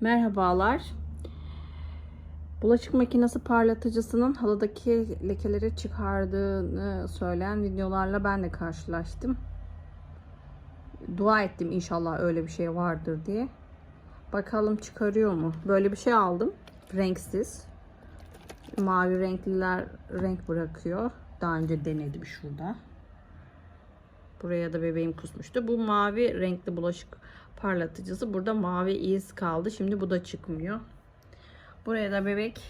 Merhabalar. Bulaşık makinesi parlatıcısının halıdaki lekeleri çıkardığını söyleyen videolarla ben de karşılaştım. Dua ettim inşallah öyle bir şey vardır diye. Bakalım çıkarıyor mu? Böyle bir şey aldım. Renksiz. Mavi renkliler renk bırakıyor. Daha önce denedim şurada. Buraya da bebeğim kusmuştu. Bu mavi renkli bulaşık parlatıcısı. Burada mavi iz kaldı. Şimdi bu da çıkmıyor. Buraya da bebek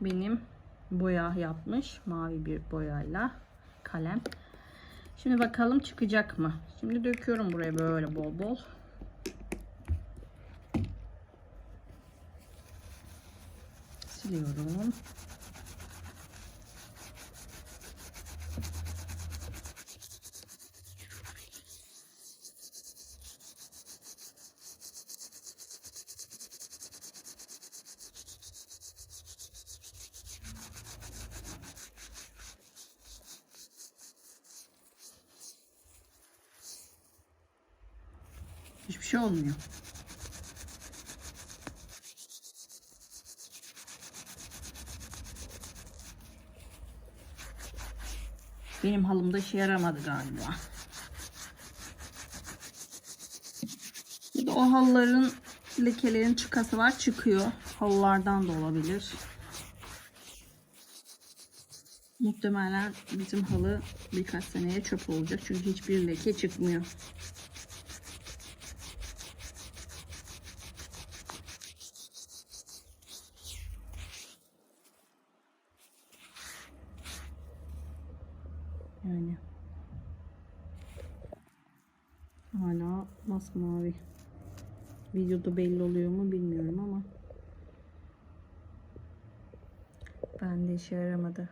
benim boya yapmış. Mavi bir boyayla kalem. Şimdi bakalım çıkacak mı? Şimdi döküyorum buraya böyle bol bol. Siliyorum. Hiçbir şey olmuyor. Benim halımda işe yaramadı galiba. O halıların lekelerin çıkası var çıkıyor. Halılardan da olabilir. Muhtemelen bizim halı birkaç seneye çöp olacak. Çünkü hiçbir leke çıkmıyor. Yani hala masmavi. Videoda belli oluyor mu bilmiyorum ama ben de işe yaramadı.